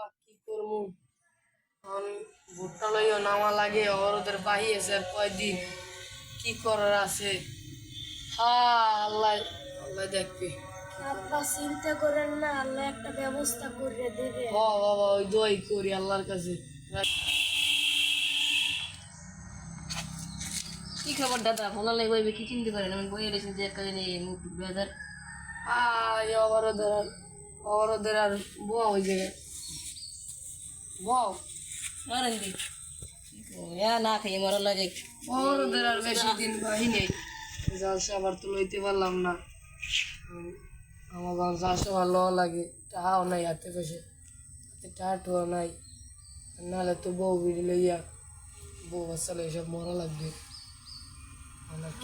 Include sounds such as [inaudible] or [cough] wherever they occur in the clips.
বাবা কি করব? এখন ভুট্টা লইও নামা লাগে আর কয়দিন কি করার আছে? হা আল্লাহ আল্লাহ দেখবে। আব্বা চিন্তা করেন না আল্লাহ একটা ব্যবস্থা করে দেবে। হ বাবা ওই দোয়াই করি আল্লাহর কাছে। কি খবর দাদা? ভালো লাগবে ওই কি চিনতে পারেন আমি বই রেখেছি যে একটা জিনিস মুখ আয় অবরোধের আর অবরোধের আর বউ ওই জায়গায় বউ আর কি ইয়া না খাই মরা লাগে। অবরোধের আর বেশি দিন বাহি নেই জালসা আবার তো লইতে পারলাম না। আমার জালসা ভালো লাগে টাহাও নাই হাতে পয়সা। হাতে টাহাটুও নাই। নাহলে তো বউ বিড়ি লইয়া বউ বাচ্চা লই সব মরা লাগবে।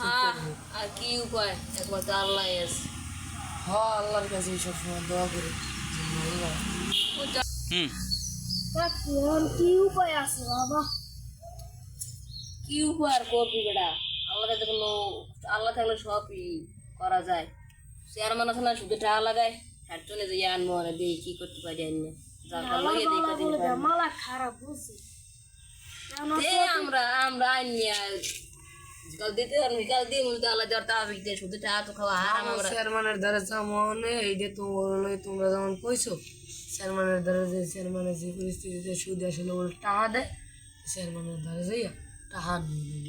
হ্যাঁ? আর কি উপায়? একমাত্র আল্লাহ আছে হ্যাঁ আল্লাহর কাছে সবসময় দোয়া করি। যে কি উপায় আছে বাবা? কি উপায় আর করবি বেটা? আল্লাহ কাছে কোনো আল্লাহ থাকলে সবই করা যায়। চেয়ারম্যান আছে না শুধু টাকা লাগায় আর চলে যাই আনব মানে দিই কি করতে পারি আনি যার লইয়ে দিই কদিন বলে দেয়, মালা খারাপ বুঝছি আমরা আমরা আনিয়া কাল দিতে পারবি কাল দিয়ে মুঝে আল্লাহ যার তা দিতে শুধু টাকা তো খাওয়া হারাম আমরা চেয়ারম্যানের দ্বারা যেমন এই যে তোমার তোমরা যেমন কইছো চেয়ারম্যানের দ্বারা যে চেয়ারম্যানের যে পরিস্থিতিতে সুদ আসলে ওর টাকা দেয় চেয়ারম্যানের দ্বারা যাইয়া টাকা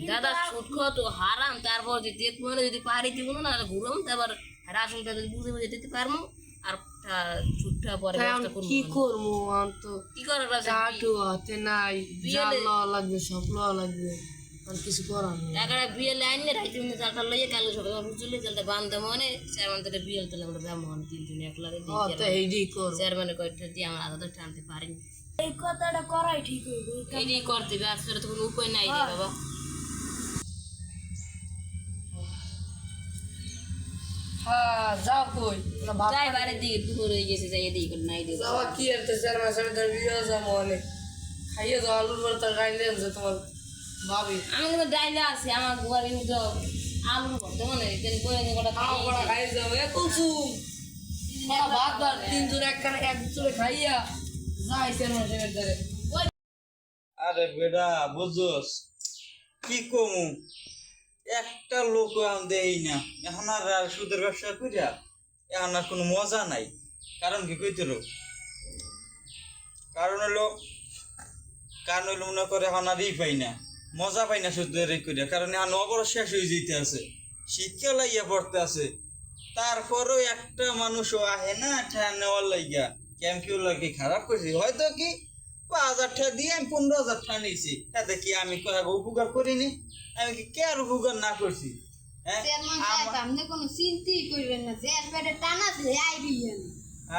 দাদা সুদ খাওয়া তো হারাম তারপর যদি মনে যদি পারি দিব না ঘুরম তারপর রাশনটা যদি বুঝে বুঝে দিতে পারব আর ছুটটা পরে কি করব আমি তো কি করার হাতে নাই লাগবে সব লাগবে। আর কিছু করার নেই। টাকাটা মধ্যে চালটা লইয়ে কালকে সকালে বুঝলে চালটা বান্ধে মনে চেয়ারম্যান থেকে বিয়েল তাহলে আমরা ব্রাহ্মণ তিনজন একলা তো এইটাই করব চেয়ারম্যানের কয়েকটা দিয়ে আমরা আলাদা টানতে পারিনি এই কথাটা করাই ঠিক হইবে এইটাই করতে হবে আর তো কোনো উপায় নাই রে বাবা। হ্যাঁ যাও কই যাই বাড়ির দিকে দুপুর হয়ে গেছে যাই এদিকে নাই দেবো। যাওয়া কি আর তো চেয়ারম্যান সাহেব বিয়ে যাব অনেক। খাইয়ে আলুর ভর্তা খাইলে আনছে তোমার। আমি কিন্তু ডাইলে আছি আমার ঘরে তো আলু ভরতে মানে তিনি করে নি কটা খাওয়া পড়া খাই যাও এ সারা ভাত ভাত তিনজন একখানে এক চলে খাইয়া যাই চেয়ারম্যান সাহেবের ধরে আরে বেটা বুঝছস কি কমু? একটা লোক আমি দেই না। এখন আর আর সুদের ব্যবসা করিয়া এখন আর কোনো মজা নাই। কারণ কি কইতে রো? কারণ হলো কারণ হলো মনে করে এখন আর ই পাই না। মজা পাই না সুদের এই করিয়া কারণ এখন অবর শেষ হয়ে যেতে আছে। শীতকাল লাইয়া পড়তে আছে। তারপরেও একটা মানুষও আহে না ঠ্যান নেওয়ার লাইগা কেম কি লাগে খারাপ করছি হয়তো কি পাঁচ হাজার টাকা দিয়ে আমি পনেরো হাজার টাকা নিয়েছি। তাতে কি আমি কয়েক উপকার করিনি? আমি কি কে আর উপকার না করছি? হ্যাঁ?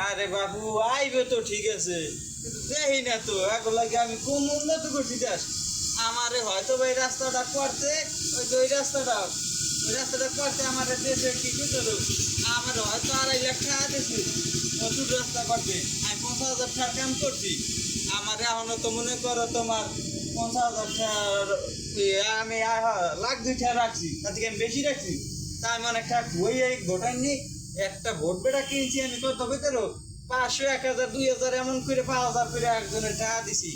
আরে বাবু আইবে তো ঠিক আছে। কিন্তু দেখি না তো এখন লাগে আমি কোন উন্নত করছি দেশ আমারে হয়তো এই রাস্তাটা করতে ওই ওই রাস্তাটা ওই রাস্তাটা করতে আমার দেশে কি করতে হবে আমার হয়তো আড়াই লাখ টাকা দিয়েছি নতুন রাস্তা করতে আমি পঞ্চাশ হাজার টাকার কাম করছি। আমার এখনও তো মনে করো তোমার পঞ্চাশ হাজার ইয়ে আমি লাখ দুই টাকা রাখছি, তার থেকে আমি বেশি রাখছি। তা আমি অনেক টাকা বই ভোটার একটা ভোট বেটা কিনছি আমি কত ভিতরে পাঁচশো, এক হাজার, দুই হাজার এমন করে, পাঁচ হাজার করে একজনের টাকা দিছি।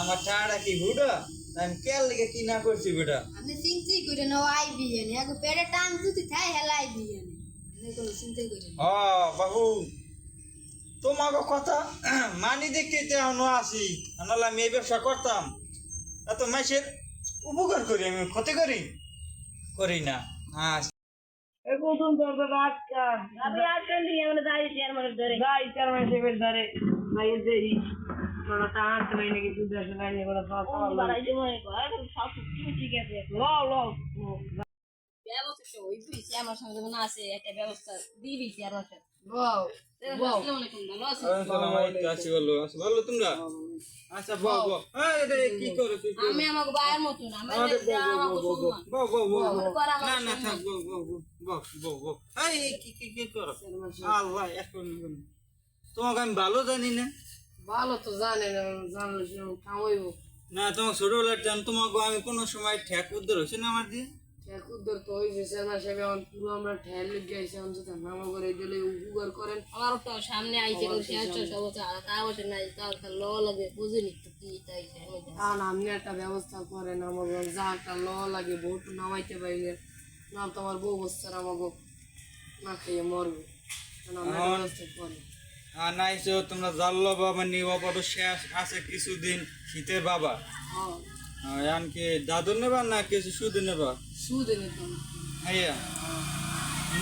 আমার টাকাটা কি হুডা? আমি কেল লিগে কি না করছি বেটা? আপনি চিন্তাই করেন ও আইবি এনে আগে পেটে টান যদি থাকে হেলা আইবি এনে আপনি কোনো চিন্তাই করেন হ বাবু তোমাকে কথা [clears throat] মানি দেখতে তো এখনও আছি নাহলে আমি এই ব্যবসা করতাম। এত মাসের উপকার করি আমি ক্ষতি করি? করি না। হ্যাঁ। এখন তো আটকা আমি আর কেন দিই আমরা যাই চেয়ারম্যানের ধরে। যাই চেয়ারম্যান সাহেবের ধরে। নাই মনে ব্যবস্থা তো হইবি চেয়ারম্যান সঙ্গে যখন আছে একটা ব্যবস্থা দিবি চেয়ারম্যান সাহেব বাও বাও আসসালামু আলাইকুম ভালো আছেন আসসালামু আলাইকুম আছি বলো আছি বলো তোমরা আচ্ছা বউ আমি আমাকে বাইরের মতন আরে আমার আমার। তোমাকে আমি ভালো জানি না ভালো তো জানে না জানলে কামাইবো। না তোমার ছোটবেলার টান তোমাকে আমি কোনো সময় ঠেক উদ্ধার হয়েছে না আমার দিয়ে? ঠেকুর তো হয়েছে সেনা সাহেব এখন পুরো আমরা ঠেল গেছে অন্তত নামা করে দিলে উপকার করেন। আমার তো সামনে আইছে কিন্তু শেষ শেষ অবস্থা তা বসে নাই তার ল লাগে বুঝিনি তো কি তাই আমি জানি। কারণ আপনি একটা ব্যবস্থা করেন আমার যা একটা ল লাগে বহুত নামাইতে পাইলে না তো আমার বউ বস্তার আমাকে না খাইয়ে মরবে। কারণ আমরা ব্যবস্থা করেন নাইছো তোমরা জানলো বাবা নিয়ে অপারো শেষ আছে কিছুদিন শীতের বাবা। হ্যাঁ। আনকি দাদু নেবা না কিছু শুধু নেবা? তো হ্যাঁ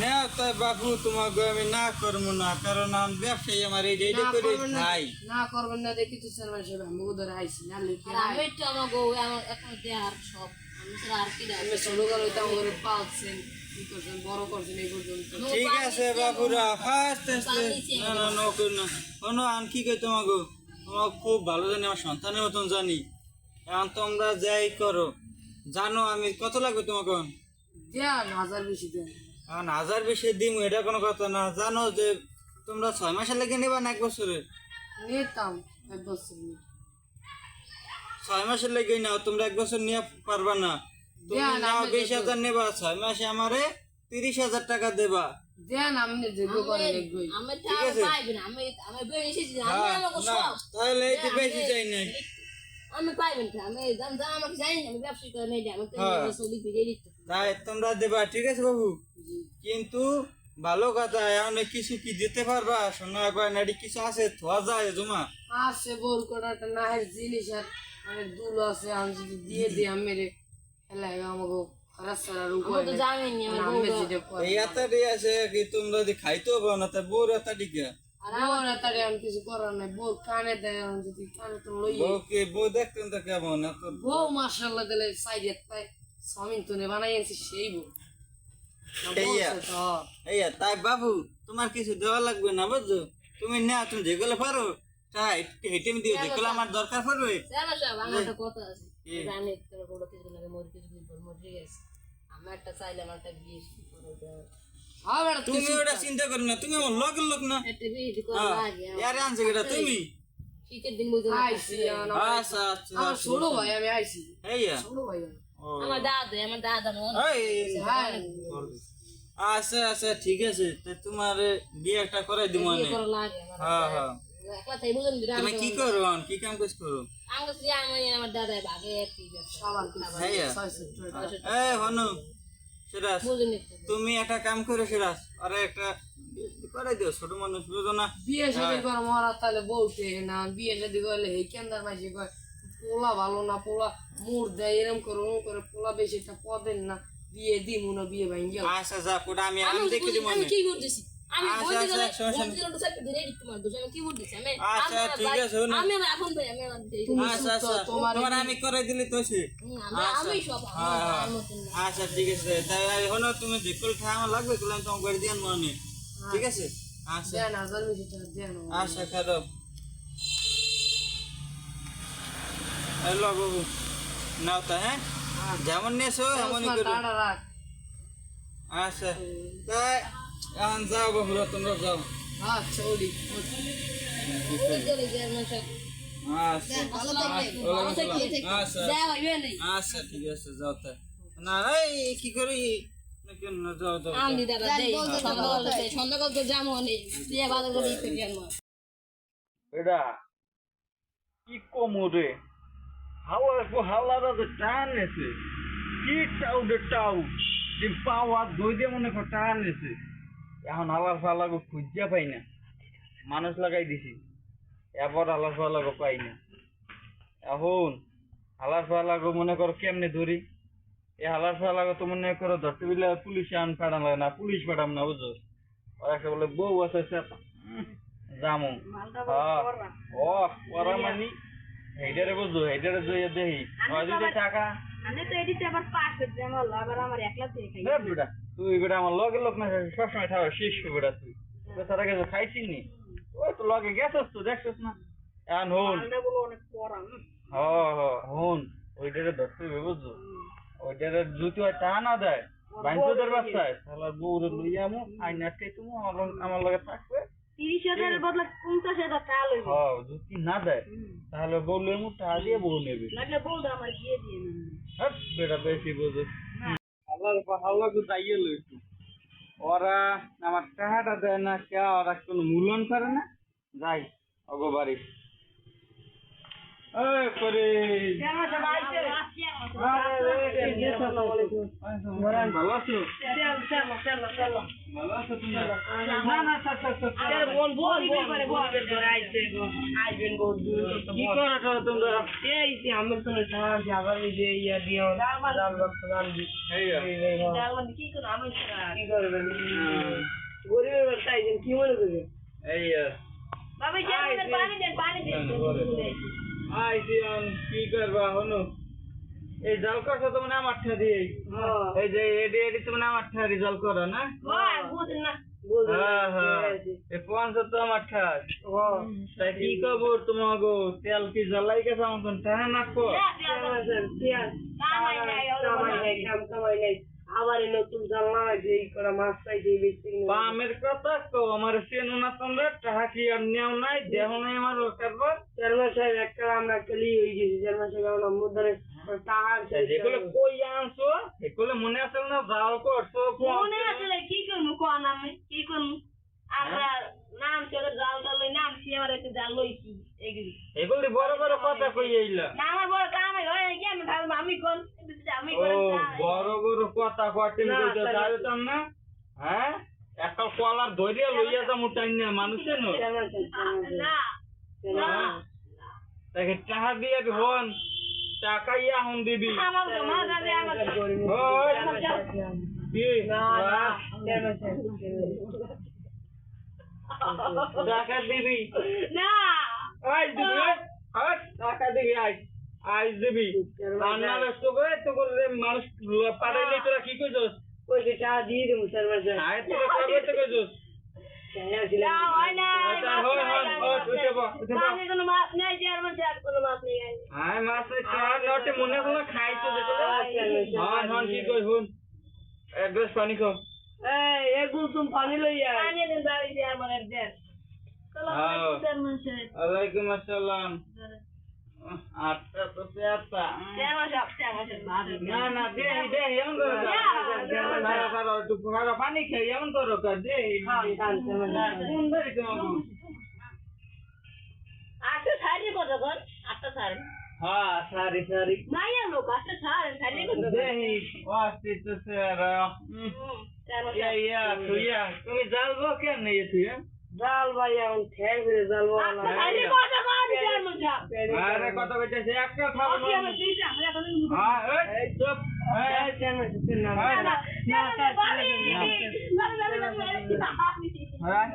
না তাই বাবু তোমাকে আমি না করব না কারণ আমি ব্যবসায়ী আমার এই না করে না খাই। না করবেন না দেখি তো স্যার সাহেব আমাকে ধরে আইসি না লিখে। আর আমি তো আমার বউ এখন দেহার সব আমি আর কি আপনি ছোট কালে তো আমাকে পালছেন। ঠিক আছে বাবুরা আস্তে না না না না। শোনো আমি কি কই তোমাকে তোমাকে খুব ভালো জানি আমার সন্তানের মতন জানি। এখন তোমরা যাই করো। জানো আমি কত লাগবে তোমাকে দেন হাজার বেশি দেন। এখন হাজার বেশি দিম এটা কোনো কথা না। জানো যে তোমরা ছয় মাসের লেগে নেবা না এক বছরে নিতাম এক বছর ছয় মাসের লেগে নাও তোমরা এক বছর নিয়ে পারবা না। তুমি দেন, নাও বিশ হাজার নেবা ছয় মাসে আমারে তিরিশ হাজার টাকা দেবা। হ্যাঁ, না, তাহলে বেশি চাই নাই। আমি পাইবেন না আমি আমাকে জানি আমি ব্যবসা করে নেই আমি হ্যাঁ। তাই তোমরা দেবা ঠিক আছে বাবু? কিন্তু ভালো কথা এখন কিছু কি দিতে পারবা? সোনা গয়নাটি কিছু আছে? থোয়া যায় জমা। আছে বল কটাটা নাহের জিনিস আর মানে দুল আছে আমি যদি দিয়ে দিই আমি তোমরা যদি খাইতেও পারো না তাই বউর এত বাবু তোমার কিছু দেওয়া লাগবে না বুঝছ? তুমি না তুমি যেগুলো পারো তাই হেঁটে দিও যেগুলো আমার দরকার পড়বে। কথা আছে। কি? জানি তোর বড় কিছু মরি কিছু দিন পর মরে গেছে। আমি একটা চাইলে আমার একটা বিয়ে করে হ্যাঁ তুমি ওটা চিন্তা করো না তুমি আমার লগের লোক না। করা হ্যাঁ ইয়ারে আনছে কেটা তুমি? শীতের দিন বুঝে না। আইসি আচ্ছা আচ্ছা আমার ভাই আমি আইসি। এইয়া ছোট ভাই আমার দাদা আমার দাদা মনে হ্যাঁ। আচ্ছা আচ্ছা ঠিক আছে। তা তোমার বিয়ে একটা করাই দিব হ্যাঁ হ্যাঁ। তুমি কি করো কি কাম কাজ করো? আমার কাছে আমি আমার দাদা ভাগে আর কি ব্যবসা সাবান কিছু হ্যাঁ ছয় সত্তর টাকা। এই হনু সিরাজ তুমি একটা কাম করো সিরাজ। আরে একটা করাই দিও ছোট মানুষ বুঝো না। বিয়ে শাদি করে মরা তাহলে বলতে না বিয়ে শাদি করলে এই কেন্দার মাসি কয় পোলা ভালো না পোলা মুড় দেয় এরম করে ওরম করে পোলা বেশি একটা পদের না। বিয়ে দিমু না বিয়ে ভাই গেল আচ্ছা যা কোটা আমি আমি আমি দেখে দিব আমি। কি করতেছি? আমি আচ্ছা, বলতে আচ্ছা, গেলে বলতে গেলে সাথে ধরে দিতে তোমার দোষ আমি কি করতেছি আমি আচ্ছা, ঠিক আছে, শোনো। আমি এখন ভাই আমি আচ্ছা আচ্ছা তোমার- তোমার আমি করে দিলি তো সে। আমি- সব হ্যাঁ, হ্যাঁ। আচ্ছা ঠিক আছে। তাই হনো তুমি যেগুলো ঠা আমার লাগবে করে মনে ঠিক আছে? আচ্ছা। দেন টাকা দেন আচ্ছা খারাপ হ্যালো বাবু নাও তা হ্যাঁ? যেমন নিয়েছো এমনই করো। আচ্ছা। তাই এখন যাও বাবুরা তোমরা যাও। আচ্ছা আচ্ছা। আচ্ছা যা হইবে না। আচ্ছা ঠিক আছে যাও তাই না এই কি করি? এটা কি কোমরে কো হাওয়ারা টান এসে। কি টাউ টাউ যে পাওয়া দই দিয়ে মনে কর টান এসে। এখন হালার ফালাগো খুঁজিয়া পাই না। মানুষ লাগাই দিছি। এবার হালার ফালাগো পাই না। এখন হালার ফালাগো মনে কর কেমনে ধরি? এই হালার ফালাগো তো মনে করো ধরতে বিলে পুলিশ আন পাঠান লাগে না পুলিশ পাঠাম না বুঝো ওরা একটা বলে বউ আছে জামু হ্যাঁ। ও পরা মানি? হেইডারে বুঝো হেইডারে জইয়া দেহি। হয় যদি টাকা? আমি তো এদিকে আবার পাস করতে আমার আবার আমার একলা খাই বেটা তুই বেটা আমার লগে লোক না সবসময় বেটা তুই। বেচারা গেছে খাইছি নি ওই তো লগে গেছস তো দেখছস না? এখন হন। হ হন। ওইটারে ধরতে হবে বুঝছ ওইটারে যদি হয় টা না দেয়। বাইনচোদের বাচ্চায় তাহলে বউরে লইয়া আমু আইন আটকাই তুমি আমার লগে- আমার লগে থাকবে। তিরিশ হাজারের বদলে পঞ্চাশ হাজার টাকা লইবে। হ যদি না দেয়। তাহলে বললে মু টাকা দিয়ে বউ নেবে। লাগলে দিয়ে দিয়ে হ্যাঁ বেটা বেশি বুঝো। ভালো আল্লাহর আল্লাহ যাইয়ে লইছি। ওরা আমার টাকাটা দেয় না কে ওরা কোনো মূলন করে না? যাই করে ভালো আছো? ভালো আছো তুমি? না না থাক থাক থাক কি তোমরা আই দিয়ন কি করবা হনু? এই জল করছ তো মানে আমার ঠা দিয়ে এই যে এডি এডি তো মানে আমার ঠা রিজাল করো না? হ্যাঁ হ্যাঁ এই পঞ্চ তো আমার ঠা তাই কি খবর তোমাকে তেল কি জ্বালাই গেছে আমার ঠা না কো এই নতুন জানলা আছে এই করা মাছ পাইছে বেশি বামের কথা কো আমার চেনো না তোমরা টাকা কি আর নেও নাই? দেহ নাই আমার কারবার চেয়ারম্যান সাহেব একটা আমরা কালি হয়ে গেছি। চেয়ারম্যান সাহেব আমরা মুদ্রে টাকার যেগুলো কই আনছো এগুলো মনে আছে না? যাও করছ মনে আসলে কি করব? কোন আমি কি করব? আমরা নাম চলে জাল জাল লই নাম সে আমার একটু জাল লইছি এগুলি। এগুলি বড় বড় কথা কই এইলা না আমার বড় কামে হয় কি আমি ঢালবো আমি কোন আমি কোন বড় বড় কথা কটি কইতে চাইতাম না? হ্যাঁ? একটা কলার ধরিয়া লইয়া যা মুটাই না? মানুষের না না। তাকে টাকা দিয়ে হন টাকা ইয়া হন দিবি। আমার মা জানে আমার ওই, কি? টাকা দিবি না আজ দিবি আজ টাকা দিবি আজ আজ দিবি আর না তো করে তো করে মানুষ পাড়াইলে তোরা কি কইছস ওই যে টাকা দিয়ে দেবো আয় তোরা হয় বস। মাঝে আয় মাছে চার নটে মনে হলো খাইছো হন হন কি কই হুন এক গ্লাস পানি খাও এই তুমি পানি লইয়া পানি দিন বাড়ি যে আর মনে দেন হ্যাঁ। ওয়ালাইকুম আসসালাম। আটটা তো সাপ না না দে দে এমন করো। খারো, খারো, একটু খারো, পানি খাই এমন করো দে কোন আটটা সাড়ে কত কর আটটা সাড়ে হ্যাঁ সারি সারি। মাইয়া লোক আটটা কত তো ইয়া ইয়া তুমি জালবো কেন নিয়ে তুই জাল ভাই এখন ঠেক আরে কত একটা খাব হ্যাঁ চুপ সাহেব না হ্যাঁ না না না বাড়ি বাড়ি বাড়ি বাড়ি হ্যাঁ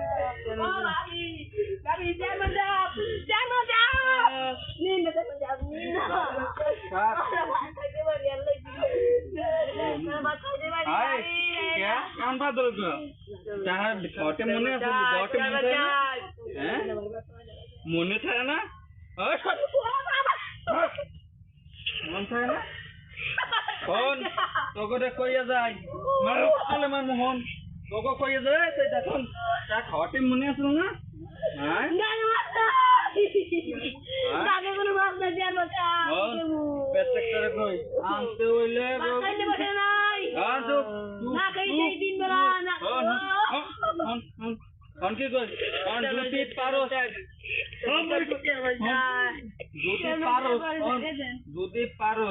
বাড়ি শ্যামা সাপ শ্যামা সাপ নিন না শ্যামা সাপ নিন না ভাত খাইতে পারি আল্লাহ ভাত খাইতে পারি আয় क्या মনে থাকে না? হ্যাঁ? মোহন। তোকে কইয়া যায় তা মনে আছে না? হ্যাঁ? হইলে দিন বেলা না কি দুটি পারো। দুটি পারো দুটি পারো।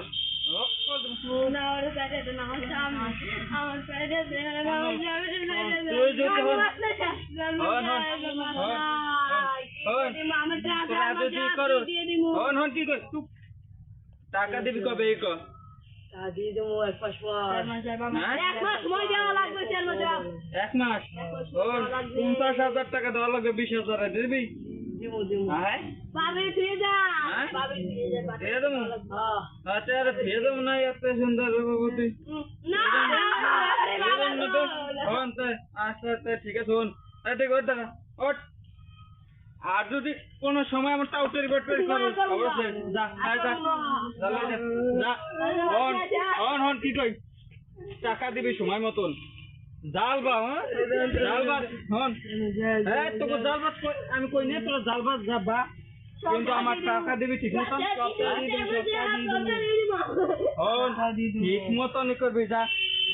টাকা দিবি কবে দিয়ে দেবো এক মাস? এক সময় দেওয়া লাগবে চার এক পঞ্চাশ হাজার টাকা দেওয়া লাগবে বিশ হাজার দিবি? ঠিক আছে হন এই দেখ ওর দেখা ওঠ আর যদি কোনো সময় আমার টাউটের বেটবের করো অবশ্যই যা যা যা হন হন হন কি কই টাকা দিবি সময় মতন জাল বা হ্যাঁ জাল বা হন হ্যাঁ তোকে জাল বাদ কই- আমি কই না তোরা জাল বাদ যা বা কিন্তু আমার টাকা দিবি ঠিক মতন ঠিক মতনই করবি যা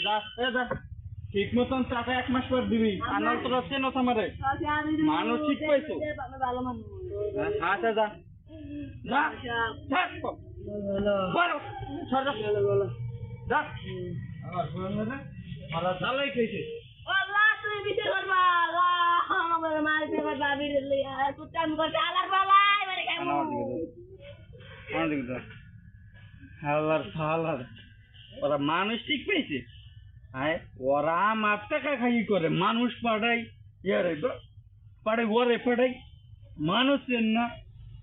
যা এ যা ঠিক মতন টাকা এক মাস পর দিবি। মানুষ ঠিক পাইছো। হ্যাঁ, আচ্ছা যা যা। থাক বলো সর। যা। যা আমার শুনে না ভালো জ্বালাই খেয়েছে। আল্লাহ তুমি বিচার করবা আল্লাহ আমাকে মারতে পারবা বিরলি কুত্তাম করতে আলার পালাই মানে কেমন? আমার দিকে দাও। আমার দিকে দাও। হালার ফালার ওরা মানুষ ঠিক পেয়েছে হ্যাঁ ওরা আমার টাকা খাই করে, মানুষ পাঠাই ইয়ারে ব- পাঠাই, ওরে পাঠাই, মানুষ চেন না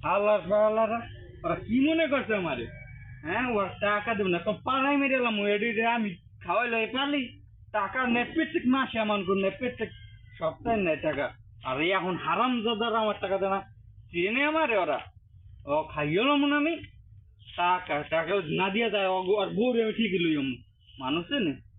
হালার ফালারা ওরা কি মনে করছে আমারে? হ্যাঁ ওর টাকা দেব না, তো পাড়াই মেরে এলাম এডি আমি খাওয়াইলে পারলি টাকা নেই মাসে এমন করে নেই সপ্তাহে নেই টাকা। আর এখন হারাম দাদারা আমার টাকা দেয় না, চেনে আমারে ওরা? ও খাইও মনে আমি? টাকা টাকা না দিয়ে যায় আর বউরে আমি ঠিকই লই মানুষ চেনে